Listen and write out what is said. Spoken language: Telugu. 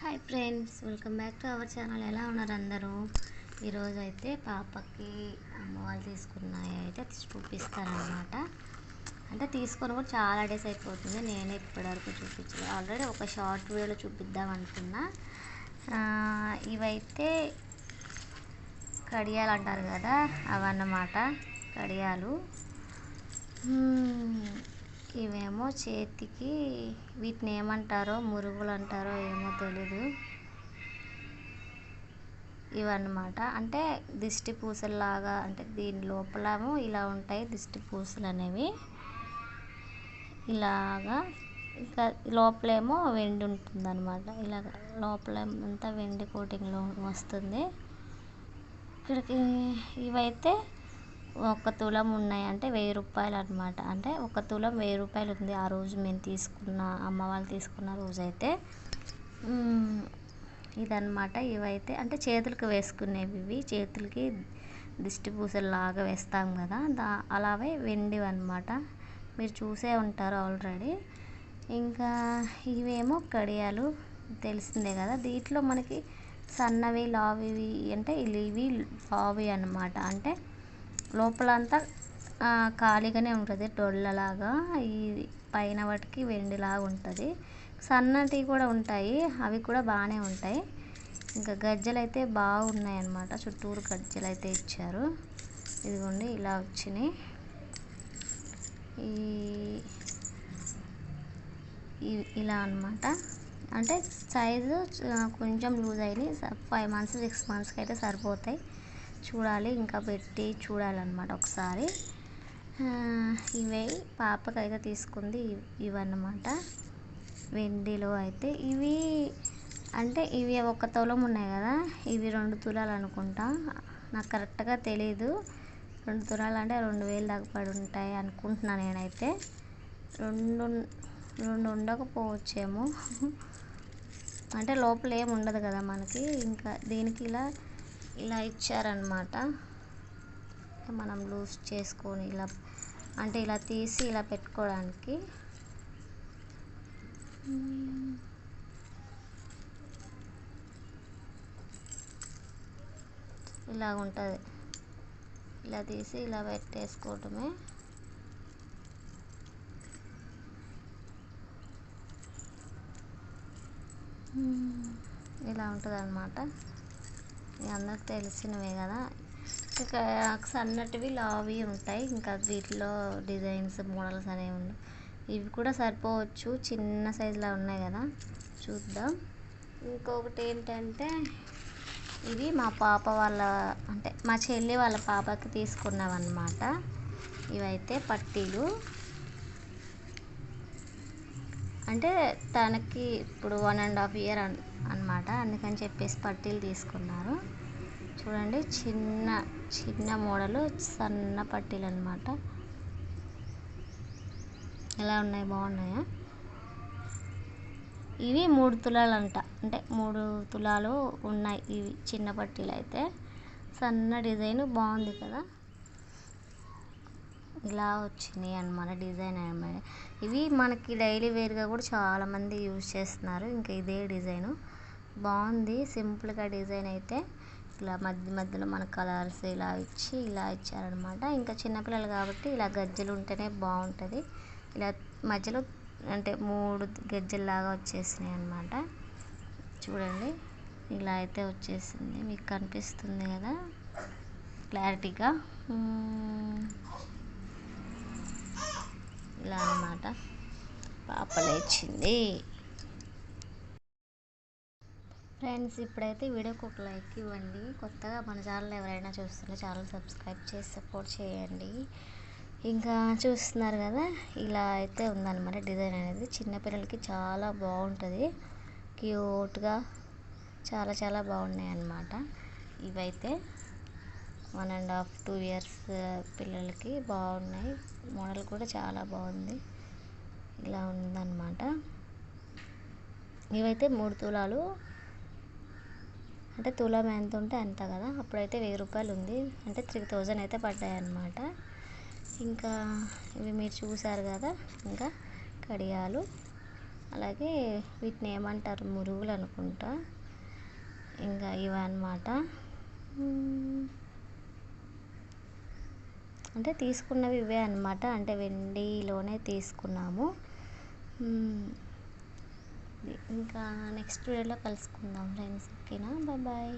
Hi friends welcome back to our channel ఎలా ఉన్నారు అందరూ? ఈరోజు అయితే పాపకి అమ్మ వాళ్ళు తీసుకున్నాయి. అయితే చూపిస్తారనమాట అంటే తీసుకొని కూడా చాలా డేస్ అయిపోతుంది. నేనే ఇప్పటివరకు చూపించలేదు ఆల్రెడీ ఒక షార్ట్ వీడియోలో చూపిద్దాం అనుకున్నా. ఇవైతే కడియాలు అంటారు కదా అవన్నమాట. కడియాలు. ఇవేమో చేతికి వీటిని ఏమంటారో మురుగులు అంటారో ఏమో తెలీదు. ఇవన్నమాట. అంటే దిష్టి పూసల్లాగా అంటే దీని లోపలేమో ఇలా ఉంటాయి దిష్టి పూసలు అనేవి ఇలాగా ఇంకా లోపలేమో వెండి ఉంటుంది అనమాట ఇలాగ లోపల అంతా వెండి కోటింగ్లో వస్తుంది. ఇక్కడికి ఇవైతే ఒక తులం ఉన్నాయి అంటే వెయ్యి రూపాయలు అనమాట అంటే ఒక తులం వెయ్యి రూపాయలు ఉంది ఆ రోజు మేము తీసుకున్న అమ్మ వాళ్ళు తీసుకున్న రోజు అయితే ఇదన్నమాట. ఇవైతే అంటే చేతులకు వేసుకునేవి ఇవి. చేతులకి దిష్టి పూసల్లాగా వేస్తాం కదా దా అలాగే వెండివి అనమాట మీరు చూసే ఉంటారు ఆల్రెడీ. ఇంకా ఇవేమో కడియాలు తెలిసిందే కదా. దీంట్లో మనకి సన్నవి లావివి అంటే ఇవి లావి అన్నమాట. అంటే లోపలంతా ఖాళీగానే ఉంటుంది డొల్లలాగా ఈ పైన వాటికి వెండిలాగా ఉంటుంది. సన్నటివి కూడా ఉంటాయి అవి కూడా బాగానే ఉంటాయి. ఇంకా గజ్జలు అయితే బాగున్నాయి అన్నమాట చుట్టూరు గజ్జలు అయితే ఇచ్చారు. ఇదిగోండి ఇలా వచ్చినాయి. ఈ ఇలా అన్నమాట. అంటే సైజు కొంచెం లూజ్ అయినాయి. ఫైవ్ మంత్స్ సిక్స్ మంత్స్కి అయితే సరిపోతాయి. చూడాలి ఇంకా పెట్టి చూడాలన్నమాట ఒకసారి. ఆ, ఇవే పాపకైతే తీసుకుంది ఇవన్నమాట. వెండిలో అయితే ఇవి అంటే ఇవి ఒక తులం ఉన్నాయి కదా ఇవి రెండు తులాలు అనుకుంటా. నాకు కరెక్ట్గా తెలీదు. రెండు తులాలు అంటే రెండు వేలు దాకా పడి ఉంటాయి అనుకుంటున్నా నేనైతే. రెండు రెండు ఉండకపోవచ్చేమో. అంటే లోపల ఏమి ఉండదు కదా మనకి. ఇంకా దీనికి ఇలా ఇలా ఇచ్చారనమాట మనం లూజ్ చేసుకొని ఇలా అంటే ఇలా తీసి ఇలా పెట్టుకోవడానికి. ఇలా ఉంటుంది. ఇలా తీసి ఇలా పెట్టేసుకోవటమే. ఇలా ఉంటుంది అనమాట అందరికి తెలిసినవే కదా? ఇంకా సన్నటివి లావి ఉంటాయి. ఇంకా వీటిలో డిజైన్స్ మోడల్స్ అనేవి ఉన్నాయి ఇవి కూడా సరిపోవచ్చు. చిన్న సైజులో ఉన్నాయి కదా? చూద్దాం. ఇంకొకటి ఏంటంటే ఇవి మా పాప వాళ్ళ అంటే మా చెల్లి వాళ్ళ పాపకి తీసుకున్నామన్నమాట. ఇవైతే పట్టీలు. అంటే తనకి ఇప్పుడు వన్ అండ్ హాఫ్ ఇయర్ అన్ అనమాట అందుకని చెప్పేసి పట్టీలు తీసుకున్నారు. చూడండి చిన్న చిన్న మోడలు సన్న పట్టీలు అనమాట ఎలా ఉన్నాయి? బాగున్నాయా? ఇవి మూడు తులాలు అంట అంటే మూడు తులాలు ఉన్నాయి ఇవి చిన్న పట్టీలు అయితే సన్న డిజైన్ బాగుంది కదా. ఇలా వచ్చినాయి అన్నమాట డిజైన్ అనమాట ఇవి మనకి డైలీ వేర్గా కూడా చాలామంది యూజ్ చేస్తున్నారు. ఇంకా ఇదే డిజైను. బాగుంది. సింపుల్గా డిజైన్ అయితే ఇలా మధ్య మధ్యలో మన కలర్స్ ఇలా ఇచ్చి ఇలా ఇచ్చారనమాట ఇంకా చిన్నపిల్లలు కాబట్టి ఇలా గజ్జలు ఉంటేనే బాగుంటుంది. ఇలా మధ్యలో అంటే మూడు గజ్జల్లాగా వచ్చేసినాయి అనమాట చూడండి. ఇలా అయితే వచ్చేసింది. మీకు కనిపిస్తుంది కదా క్లారిటీగా? ఇలా అన్నమాట. పాప లేచింది. ఫ్రెండ్స్ ఇప్పుడైతే వీడియోకి ఒక లైక్ ఇవ్వండి. కొత్తగా మన ఛానల్ ఎవరైనా చూస్తుంటే ఛానల్ సబ్స్క్రైబ్ చేసి సపోర్ట్ చేయండి. ఇంకా చూస్తున్నారు కదా ఇలా అయితే ఉందన్నమాట డిజైన్ అనేది. చిన్నపిల్లలకి చాలా బాగుంటుంది. క్యూట్గా చాలా చాలా బాగున్నాయి అన్నమాట. ఇవైతే one and half two years పిల్లలకి బాగున్నాయి. మోడల్ కూడా చాలా బాగుంది. ఇలా ఉందన్నమాట. ఇవైతే మూడు తులాలు. అంటే తులం ఎంత ఉంటే అంత కదా. అప్పుడైతే వెయ్యి రూపాయలు ఉంది. అంటే త్రీ థౌజండ్ అయితే పడ్డాయి అన్నమాట ఇంకా ఇవి మీరు చూసారు కదా. ఇంకా కడియాలు. అలాగే వీటిని ఏమంటారు? మురుగులు అనుకుంటా. ఇంకా ఇవన్నమాట. అంటే తీసుకున్నవి ఇవే అనమాట అంటే వెండిలోనే తీసుకున్నాము. ఇంకా నెక్స్ట్ వీడియోలో కలుసుకుందాం ఫ్రెండ్స్. ఓకేనా? Bye bye.